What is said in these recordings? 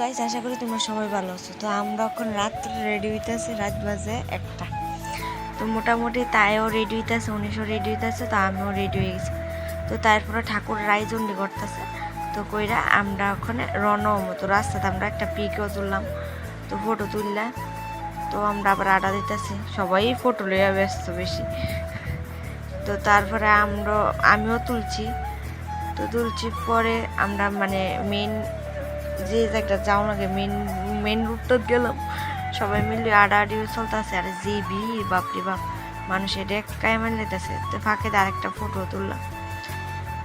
Guys আশা করি তোমরা সবাই ভালো আছো। তো আমরা এখন রাত্রে রেডি হইতেছি, রাত বাজে একটা। তো মোটামুটি তাইও রেডি হইতেছে, উনিশও রেডি হইতেছে, তো আমিও রেডি হয়ে গেছি। তো তারপরে ঠাকুর রাইজন্ডি করতেছে। তো কইরা আমরা ওখানে রওনা হব। তো রাস্তাতে আমরা একটা পিকও তুললাম, তো ফটো তুললাম তো আমরা আবার আডা দিতেছি। সবাই ফটো লইয়া ব্যস্ত বেশি। তো তারপরে আমরা আমিও তুলছি। তো তুলছি পরে আমরা মানে মেন যে জায়গাটা যাও নাকি মেন মেন রুটটা গেলাম। সবাই মিলে আডাআডিও চলতেছে, আর যে ভিড় বাপরে বাপ মানুষের ডেকায় মানে লেতেছে তো ফাঁকে দিয়ে আরেকটা ফটো তুললাম।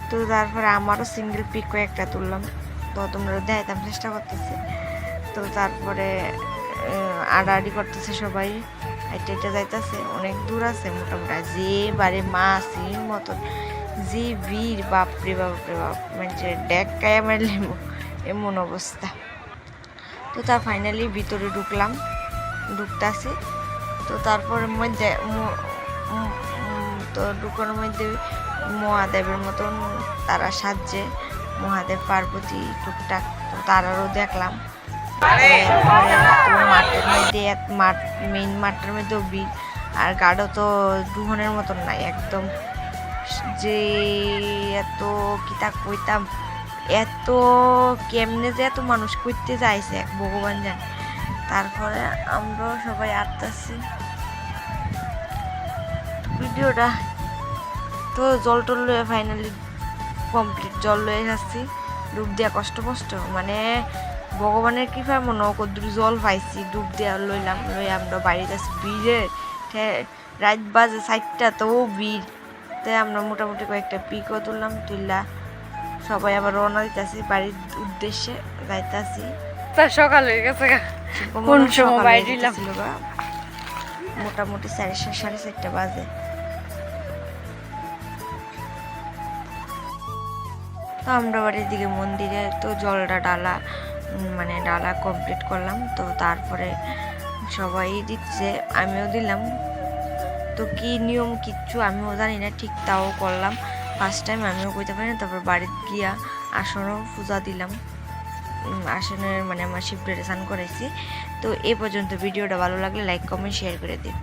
তো তারপরে আমারও সিঙ্গেল পিক কয়েকটা তুললাম। তো তোমরা দেখাইতাম চেষ্টা করতেছি। তো তারপরে আডাআডি করতেছে সবাই। এটা এটা যাইতেছে, অনেক দূর আছে মোটামুটি। যে বারে মাসির মতন। যে ভিড় বাপরে বাপরে বাপ মানে ডেকায় মারলে এমন অবস্থা। তো তা ফাইনালি ভিতরে ঢুকলাম ঢুকতাছি। তো তারপরে মধ্যে তো ঢুকানোর মধ্যে মহাদেবের মতন তারা সাজছে মহাদেব পার্বতী টুকটাক তো তারারও দেখলাম। মাঠের মধ্যে এক মাঠ মেইন মাঠের মধ্যেও ভিড় আর গাঢ় তো দুহনের মতন নাই একদম। যে এত কিতা কইতাম? এত কেমনে যে এত মানুষ করতে চাইছে ভগবান জানে। তারপরে আমরাও সবাই আটতাছি ভিডিওটা তো জল টল লয়ে ফাইনালি কমপ্লিট জল লয়ে যাচ্ছি। ডুব দেওয়া কষ্ট কষ্ট মানে ভগবানের কৃপায় মনে কদ্দুর জল পাইছি, ডুব দিয়া লইলাম লই আমরা বাড়িতে আছি বীরে রাত বাজে সাইডটা তো বীর তাই আমরা মোটামুটি কয়েকটা পিকও তুললাম তুললা সবাই আবার রওনা দিতেছি বাড়ির উদ্দেশ্যে যাইতাছি। তা সকাল হয়ে গেছে কোন সময় বাইরে দিলাম? মোটামুটি সাড়ে সাড়ে চারটা বাজে। তো আমরা বাড়ির দিকে মন্দিরে তো জলটা ডালা মানে ডালা কমপ্লিট করলাম। তো তারপরে সবাই দিচ্ছে আমিও দিলাম। তো কি নিয়ম কিচ্ছু আমিও জানি না ঠিক তাও করলাম। ফার্স্ট টাইম আমিও কইতে পারি না, তারপর বাড়িতে গিয়া আসনও পূজা দিলাম। আসনের মানে আমার শিব স্নান করাইছি। তো এ পর্যন্ত ভিডিওটা ভালো লাগলে লাইক কমেন্ট শেয়ার করে দিন